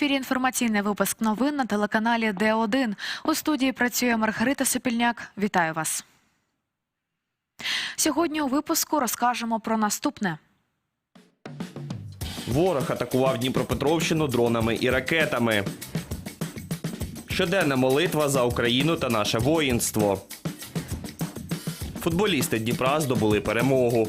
ефірі інформаційний випуск новин на телеканалі Д1. У студії працює Маргарита Сопільняк. Вітаю вас. Сьогодні у випуску розкажемо про наступне. Ворог атакував Дніпропетровщину дронами і ракетами. Щоденна молитва за Україну та наше воїнство. Футболісти Дніпра здобули перемогу.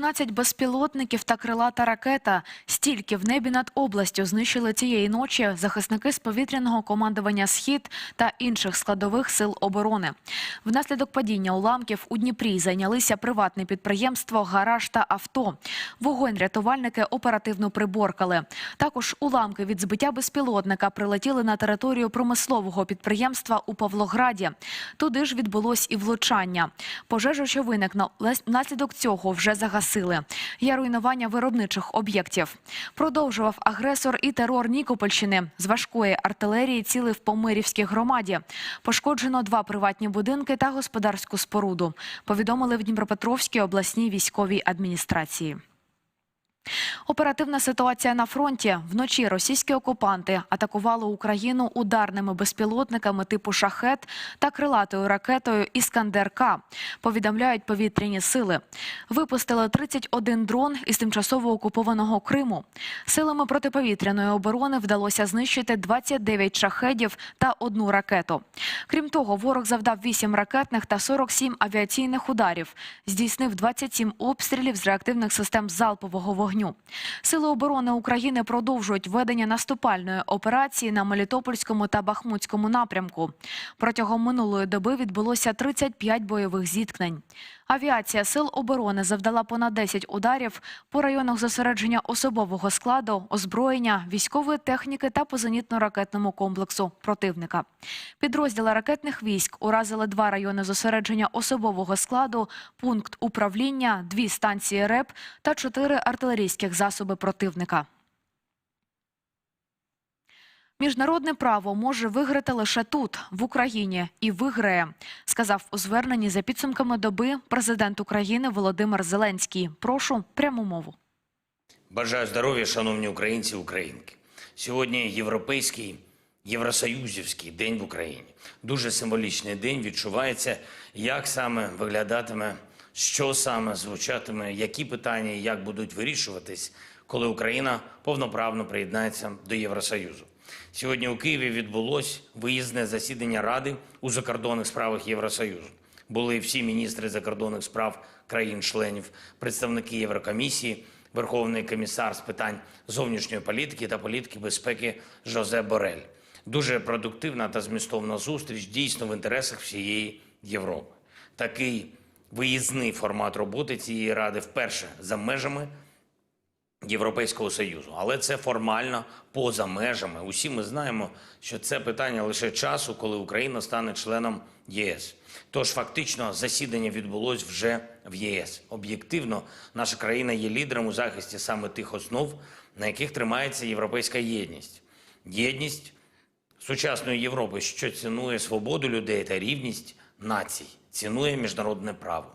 Тринадцять безпілотників та крилата ракета. Стільки в небі над областю знищили цієї ночі захисники з повітряного командування Схід та інших складових сил оборони. Внаслідок падіння уламків у Дніпрі зайнялися приватне підприємство, гараж та авто. Вогонь рятувальники оперативно приборкали. Також уламки від збиття безпілотника прилетіли на територію промислового підприємства у Павлограді. Туди ж відбулось і влучання. Пожежа, що виникла внаслідок цього, вже загасили. Є руйнування виробничих об'єктів. Продовжував агресор і терор Нікопольщини. З важкої артилерії цілив по Мирівській громаді. Пошкоджено два приватні будинки та господарську споруду. Повідомили в Дніпропетровській обласній військовій адміністрації. Оперативна ситуація на фронті. Вночі російські окупанти атакували Україну ударними безпілотниками типу «Шахет» та крилатою ракетою «Іскандер-К», повідомляють повітряні сили. Випустили 31 дрон із тимчасово окупованого Криму. Силами протиповітряної оборони вдалося знищити 29 шахедів та одну ракету. Крім того, ворог завдав 8 ракетних та 47 авіаційних ударів. Здійснив 27 обстрілів з реактивних систем залпового вогню. Сили оборони України продовжують ведення наступальної операції на Мелітопольському та Бахмутському напрямку. Протягом минулої доби відбулося 35 бойових зіткнень. Авіація сил оборони завдала понад 10 ударів по районах зосередження особового складу, озброєння, військової техніки та по зенітно-ракетному комплексу противника. Підрозділи ракетних військ уразили два райони зосередження особового складу, пункт управління, дві станції РЕП та чотири артилерійських засоби противника. Міжнародне право може виграти лише тут, в Україні, і виграє, сказав у зверненні за підсумками доби президент України Володимир Зеленський. Прошу пряму мову. Бажаю здоров'я, шановні українці українки. Сьогодні європейський, євросоюзівський день в Україні. Дуже символічний день. Відчувається, як саме виглядатиме, що саме звучатиме, які питання як будуть вирішуватись, коли Україна повноправно приєднається до Євросоюзу. Сьогодні у Києві відбулось виїзне засідання Ради у закордонних справах Євросоюзу. Були всі міністри закордонних справ країн-членів, представники Єврокомісії, Верховний комісар з питань зовнішньої політики та політики безпеки Жозе Борель. Дуже продуктивна та змістовна зустріч дійсно в інтересах всієї Європи. Такий виїзний формат роботи цієї ради вперше за межами Європейського Союзу, але це формально поза межами. Усі ми знаємо, що це питання лише часу, коли Україна стане членом ЄС. Тож фактично засідання відбулось вже в ЄС. Об'єктивно, наша країна є лідером у захисті саме тих основ, на яких тримається європейська єдність. Єдність сучасної Європи, що цінує свободу людей та рівність націй, цінує міжнародне право.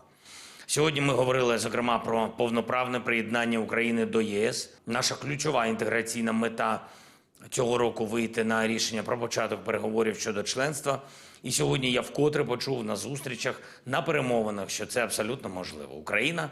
Сьогодні ми говорили зокрема про повноправне приєднання України до ЄС. Наша ключова інтеграційна мета цього року вийти на рішення про початок переговорів щодо членства. І сьогодні я вкотре почув на зустрічах, на перемовинах, що це абсолютно можливо. Україна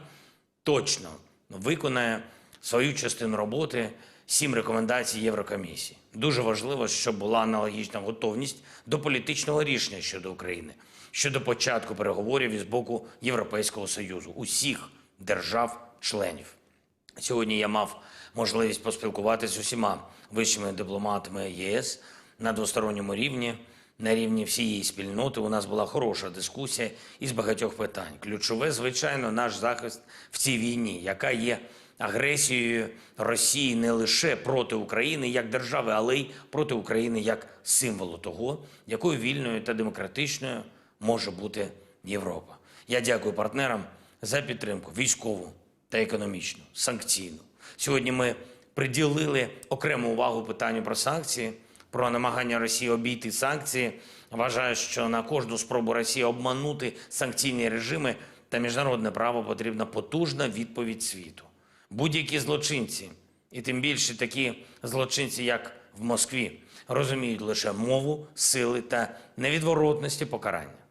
точно виконає свою частину роботи. Сім рекомендацій Єврокомісії. Дуже важливо, щоб була аналогічна готовність до політичного рішення щодо України, щодо початку переговорів із боку Європейського союзу, усіх держав-членів. Сьогодні я мав можливість поспілкуватися з усіма вищими дипломатами ЄС на двосторонньому рівні, на рівні всієї спільноти. У нас була хороша дискусія із багатьох питань. Ключове, звичайно, наш захист в цій війні, яка є агресією Росії не лише проти України як держави, але й проти України як символу того, якою вільною та демократичною може бути Європа. Я дякую партнерам за підтримку військову та економічну, санкційну. Сьогодні ми приділили окрему увагу питанню про санкції, про намагання Росії обійти санкції. Вважаю, що на кожну спробу Росії обманути санкційні режими та міжнародне право потрібна потужна відповідь світу. Будь-які злочинці, і тим більше такі злочинці, як в Москві, розуміють лише мову, сили та невідворотності покарання.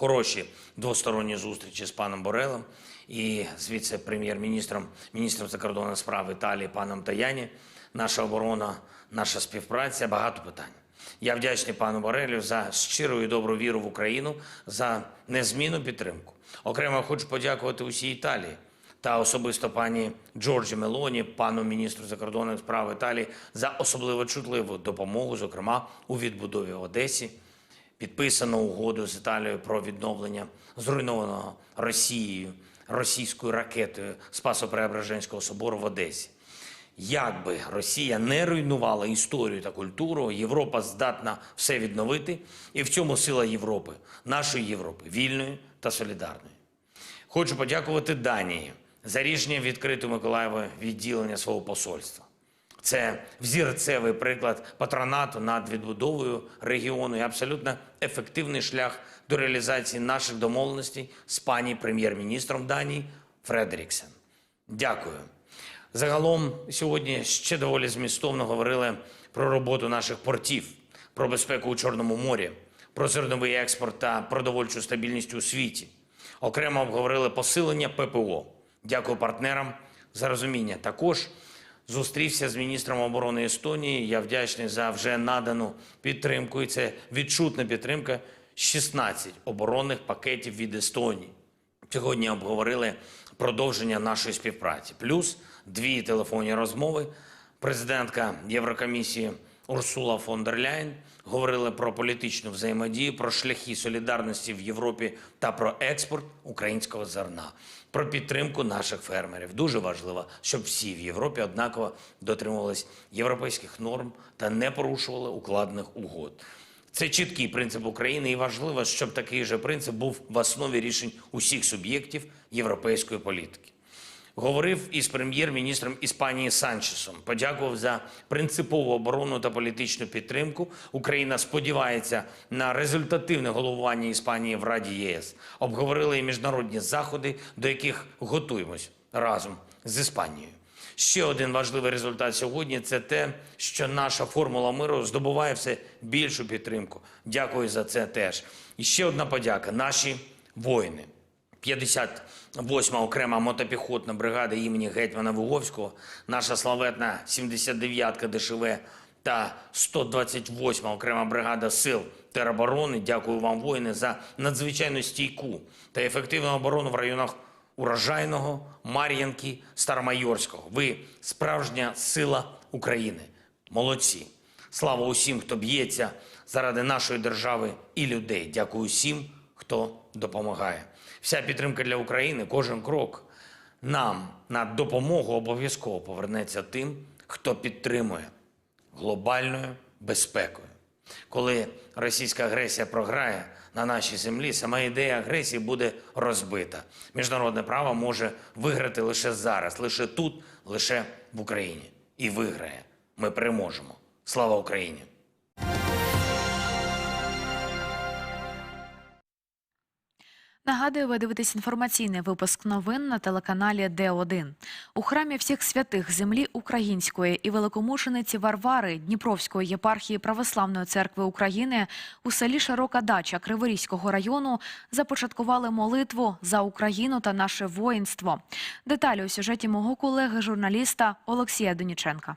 Хороші двосторонні зустрічі з паном Борелем і з віце-прем'єр-міністром, міністром закордонних справ Італії паном Таяні. Наша оборона, наша співпраця, багато питань. Я вдячний пану Борелю за щиру і добру віру в Україну, за незмінну підтримку. Окремо хочу подякувати усій Італії та особисто пані Джорджі Мелоні, пану міністру закордонних справ Італії за особливо чутливу допомогу, зокрема у відбудові Одесі. Підписано угоду з Італією про відновлення зруйнованого Росією російською ракетою Спасо-Преображенського собору в Одесі. Як би Росія не руйнувала історію та культуру, Європа здатна все відновити, і в цьому сила Європи, нашої Європи, вільної та солідарної. Хочу подякувати Данії за рішення відкрити у Миколаєві відділення свого посольства. Це взірцевий приклад патронату над відбудовою регіону і абсолютно ефективний шлях до реалізації наших домовленостей з пані прем'єр-міністром Данії Фредеріксен. Дякую. Загалом сьогодні ще доволі змістовно говорили про роботу наших портів, про безпеку у Чорному морі, про зерновий експорт та продовольчу стабільність у світі. Окремо обговорили посилення ППО. Дякую партнерам за розуміння. Також зустрівся з міністром оборони Естонії. Я вдячний за вже надану підтримку. І це відчутна підтримка 16 оборонних пакетів від Естонії. Сьогодні обговорили продовження нашої співпраці. Плюс дві телефонні розмови. Президентка Єврокомісії Урсула фон дер Ляйн говорили про політичну взаємодію, про шляхи солідарності в Європі та про експорт українського зерна, про підтримку наших фермерів. Дуже важливо, щоб всі в Європі однаково дотримувались європейських норм та не порушували укладених угод. Це чіткий принцип України, і важливо, щоб такий же принцип був в основі рішень усіх суб'єктів європейської політики. Говорив із прем'єр-міністром Іспанії Санчесом. Подякував за принципову оборону та політичну підтримку. Україна сподівається на результативне головування Іспанії в Раді ЄС. Обговорили і міжнародні заходи, до яких готуємось разом з Іспанією. Ще один важливий результат сьогодні це те, що наша формула миру здобуває все більшу підтримку. Дякую за це теж. І ще одна подяка. Наші воїни. 58-ма окрема мотопіхотна бригада імені гетьмана Вуговського, наша славетна 79-ка ДШВ та 128-ма окрема бригада сил тероборони. Дякую вам, воїни, за надзвичайно стійку та ефективну оборону в районах Урожайного, Мар'їнки, Старомайорського. Ви справжня сила України. Молодці. Слава усім, хто б'ється заради нашої держави і людей. Дякую всім, хто допомагає. Вся підтримка для України, кожен крок нам на допомогу обов'язково повернеться тим, хто підтримує глобальною безпекою. Коли російська агресія програє на нашій землі, сама ідея агресії буде розбита. Міжнародне право може виграти лише зараз, лише тут, лише в Україні. І виграє. Ми переможемо. Слава Україні! Нагадую, ви дивитесь інформаційний випуск новин на телеканалі Д1. У храмі всіх святих землі української і великомучениці Варвари Дніпровської єпархії Православної церкви України у селі Широка Дача Криворізького району започаткували молитву за Україну та наше воїнство. Деталі у сюжеті мого колеги журналіста Олексія Доніченка.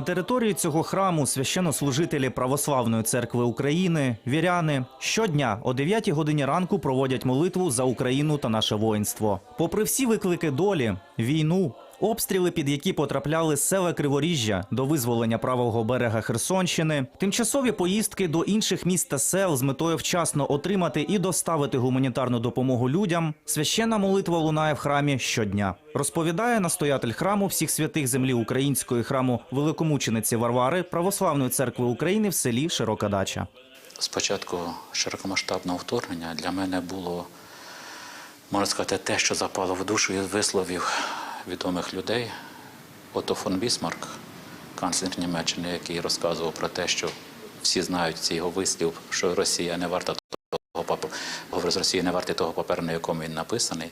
На території цього храму священнослужителі Православної церкви України, віряни, щодня о 9 годині ранку проводять молитву за Україну та наше воїнство. Попри всі виклики долі, війну, обстріли, під які потрапляли села Криворіжжя до визволення правого берега Херсонщини, тимчасові поїздки до інших міст та сел з метою вчасно отримати і доставити гуманітарну допомогу людям. Священна молитва лунає в храмі щодня. Розповідає настоятель храму всіх святих землі української храму великомучениці Варвари Православної церкви України в селі Широка Дача. Спочатку широкомасштабного вторгнення для мене було, можна сказати, те, що запало в душу із висловів відомих людей. Ото фон Бісмарк, канцлер Німеччини, який розказував про те, що всі знають цей його вислів, що Росія не варта того паперу, говорить, з не варти того паперу, на якому він написаний.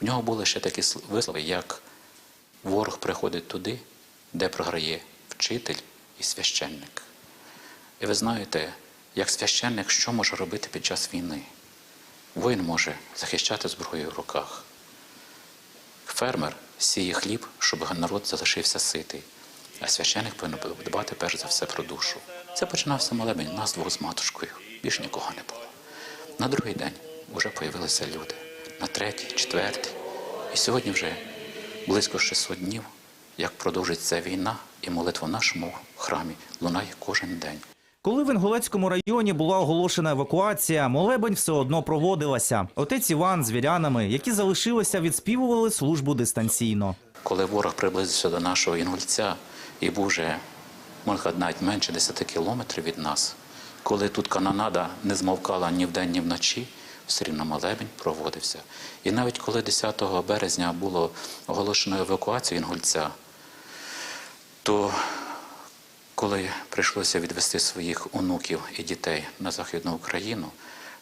В нього були ще такі вислови, як ворог приходить туди, де програє вчитель і священник. І ви знаєте, як священник, що може робити під час війни? Воїн може захищати зброєю в руках. Фермер сіє хліб, щоб народ залишився ситий. А священник повинен дбати перш за все про душу. Це починався молебень нас двох з матушкою. Більш нікого не було. На другий день вже появилися люди. На третій, четвертий. І сьогодні вже близько 600 днів, як продовжиться війна, і молитва в нашому храмі лунає кожен день. Коли в Інгулецькому районі була оголошена евакуація, молебень все одно проводилася. Отець Іван з вірянами, які залишилися, відспівували службу дистанційно. Коли ворог приблизився до нашого інгульця і був вже, навіть менше 10 кілометрів від нас, коли тут канонада не змовкала ні вдень, ні вночі, все рівно молебень проводився. І навіть коли 10 березня було оголошено евакуацію інгульця, то коли прийшлося відвести своїх онуків і дітей на Західну Україну,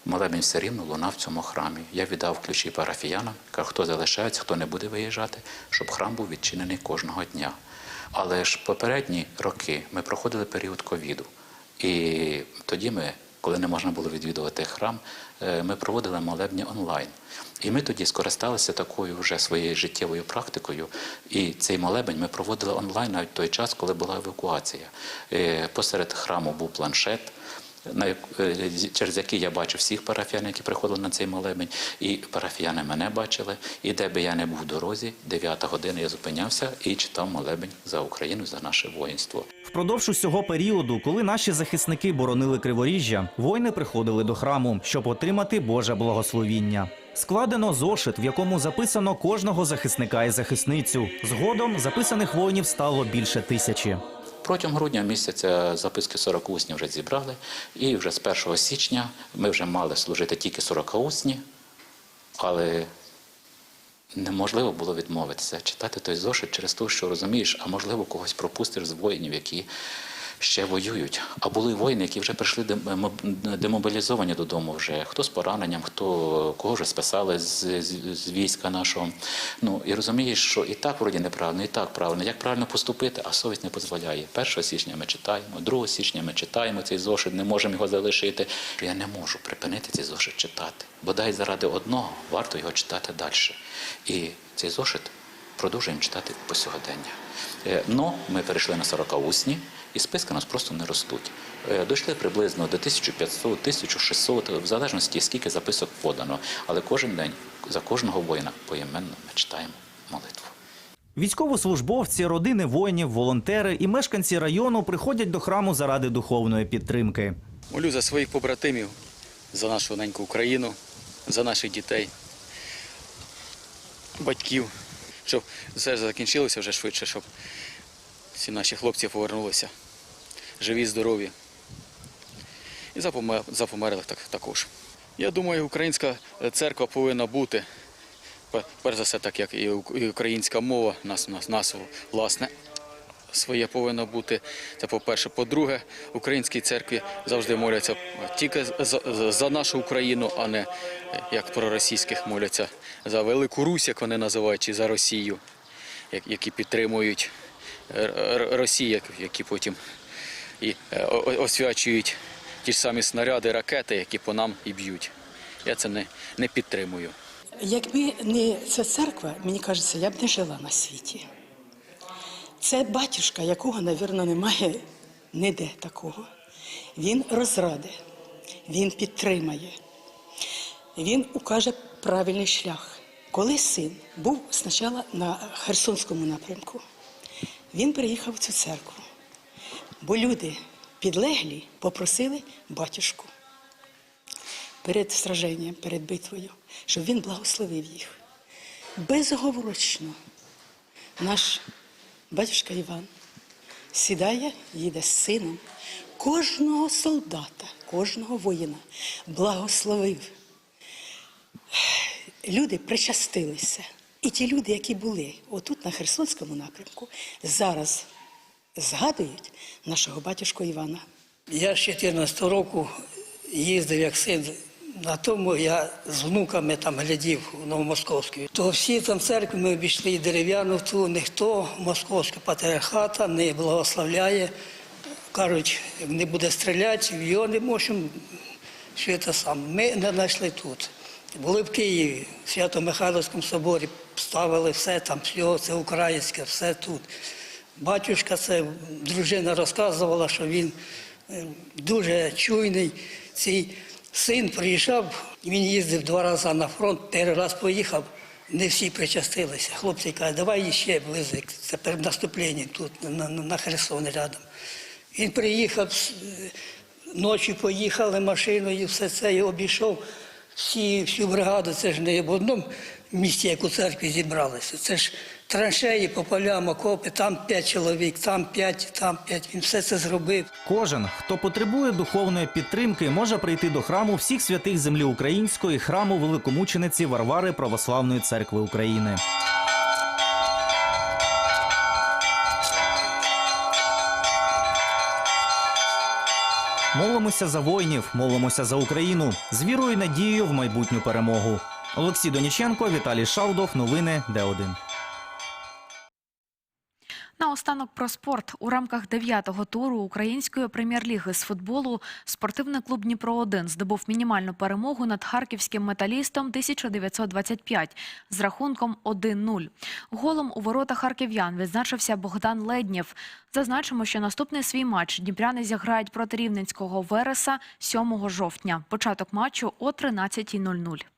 молебень все рівно лунав в цьому храмі. Я віддав ключі парафіянам, хто залишається, хто не буде виїжджати, щоб храм був відчинений кожного дня. Але ж попередні роки ми проходили період ковіду. І тоді ми, коли не можна було відвідувати храм, ми проводили молебні онлайн. І ми тоді скористалися такою вже своєю життєвою практикою. І цей молебень ми проводили онлайн навіть в той час, коли була евакуація. Е, Посеред храму був планшет. Е, через який я бачив всіх парафіян, які приходили на цей молебень, і парафіяни мене бачили. І де би я не був в дорозі, 9 година я зупинявся і читав молебень за Україну, за наше воїнство. Впродовж усього періоду, коли наші захисники боронили Криворіжжя, воїни приходили до храму, щоб отримати Боже благословіння. Складено зошит, в якому записано кожного захисника і захисницю. Згодом записаних воїнів стало більше тисячі. Протягом грудня місяця записки 40 усні вже зібрали, і вже з 1 січня ми вже мали служити тільки 40 усні, але неможливо було відмовитися читати той зошит через те, що розумієш, а можливо когось пропустиш з воїнів, які ще воюють. А були воїни, які вже прийшли дем- демобілізовані додому вже. Хто з пораненням, хто кого вже списали з, з, з війська нашого. Ну і розумієш, що і так вроді неправильно, і так правильно. Як правильно поступити, а совість не дозволяє. 1 січня ми читаємо, 2 січня ми читаємо цей зошит, не можемо його залишити. Я не можу припинити цей зошит читати. Бодай заради одного варто його читати далі. І цей зошит продовжуємо читати по сьогодення. Е, Но ми перейшли на 40 усні, і списки у нас просто не ростуть. Е, Дійшли приблизно до 1500, 1600, в залежності, скільки записок подано. Але кожен день за кожного воїна поіменно ми читаємо молитву. Військовослужбовці, родини воїнів, волонтери і мешканці району приходять до храму заради духовної підтримки. Молю за своїх побратимів, за нашу неньку Україну, за наших дітей, батьків, щоб все закінчилося вже швидше, щоб всі наші хлопці повернулися живі, здорові. І за померлих так, також. Я думаю, українська церква повинна бути, перш за все, так як і українська мова, нас, нас, нас власне, своє повинно бути. Це по-перше. По-друге, українській церкві завжди моляться тільки за, за- нашу Україну, а не е, як про російських моляться за Велику Русь, як вони називають, чи за Росію, як- які підтримують Р- Росію, як- які потім і е, освячують ті ж самі снаряди, ракети, які по нам і б'ють. Я це не, не підтримую. Якби не ця церква, мені кажеться, я б не жила на світі. Це батюшка, якого, напевно, немає ніде такого. Він розради, він підтримає, він укаже правильний шлях. Коли син був спочатку на Херсонському напрямку, він приїхав в цю церкву, бо люди підлеглі попросили батюшку перед сраженням, перед битвою, щоб він благословив їх. Безоговорочно наш батюшка Іван сідає, їде з сином, кожного солдата, кожного воїна благословив люди причастилися. І ті люди, які були отут на Херсонському напрямку, зараз згадують нашого батюшку Івана. Я з 14 року їздив як син. На тому я з внуками там глядів у Новомосковську. То всі там церкви ми обійшли дерев'яну ту, ніхто московського патріархата не благословляє. Кажуть, не буде стріляти, в його не можемо. Що це саме. Ми не знайшли тут. Були в Києві, в Свято-Михайловському соборі, ставили все там, все це українське, все тут. Батюшка, це дружина розказувала, що він е, дуже чуйний. Цей син приїжджав, він їздив два рази на фронт, перший раз поїхав, не всі причастилися. Хлопці кажуть, давай ще близько, це перед наступленням тут, на, на, Херсон рядом. Він приїхав, е, ночі поїхали машиною, все це і обійшов всі, всю бригаду. Це ж не в одному місці, як у церкві зібралися. Це ж траншеї по полям, окопи, там п'ять чоловік, там п'ять, там п'ять. Він все це зробив. Кожен, хто потребує духовної підтримки, може прийти до храму всіх святих землі української, храму великомучениці Варвари Православної церкви України. Молимося за воїнів, молимося за Україну з вірою і надією в майбутню перемогу. Олексій Доніченко, Віталій Шалдов. Новини Д1. Наостанок про спорт у рамках дев'ятого туру української прем'єр-ліги з футболу спортивний клуб Дніпро 1 здобув мінімальну перемогу над харківським металістом 1925 з рахунком 1-0. Голом у ворота харків'ян відзначився Богдан Леднєв. Зазначимо, що наступний свій матч дніпряни зіграють проти рівненського Вереса 7 жовтня. Початок матчу о 13.00.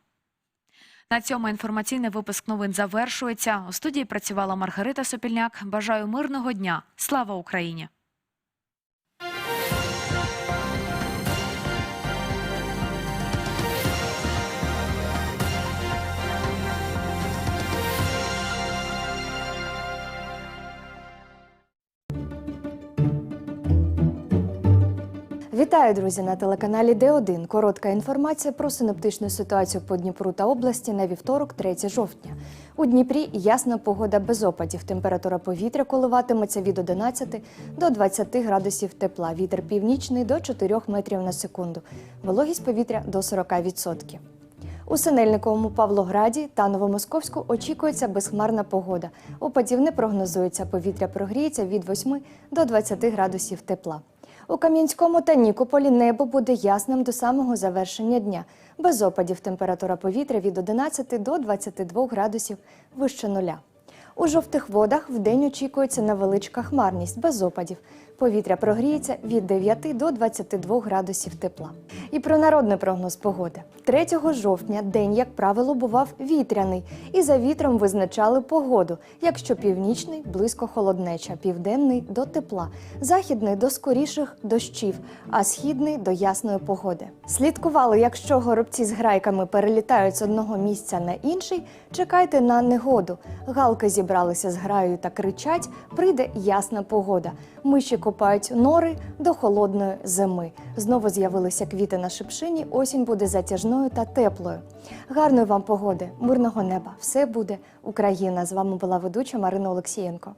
На цьому інформаційний випуск новин завершується. У студії працювала Маргарита Сопільняк. Бажаю мирного дня. Слава Україні! Вітаю, друзі, на телеканалі Д1. Коротка інформація про синоптичну ситуацію по Дніпру та області на вівторок, 3 жовтня. У Дніпрі ясна погода без опадів. Температура повітря коливатиметься від 11 до 20 градусів тепла. Вітер північний до 4 метрів на секунду. Вологість повітря до 40%. У Синельниковому Павлограді та Новомосковську очікується безхмарна погода. Опадів не прогнозується. Повітря прогріється від 8 до 20 градусів тепла. У Кам'янському та Нікополі небо буде ясним до самого завершення дня. Без опадів температура повітря від 11 до 22 градусів вище нуля. У жовтих водах вдень очікується невеличка хмарність без опадів. Повітря прогріється від 9 до 22 градусів тепла. І про народний прогноз погоди. 3 жовтня день, як правило, бував вітряний, і за вітром визначали погоду. Якщо північний близько холоднеча, південний до тепла, західний до скоріших дощів, а східний до ясної погоди. Слідкували, якщо горобці з грайками перелітають з одного місця на інший, чекайте на негоду. Галки зібралися з граю та кричать: прийде ясна погода. Миші копають нори до холодної зими. Знову з'явилися квіти на шипшині. Осінь буде затяжною та теплою. Гарної вам погоди, мирного неба. Все буде Україна. З вами була ведуча Марина Олексієнко.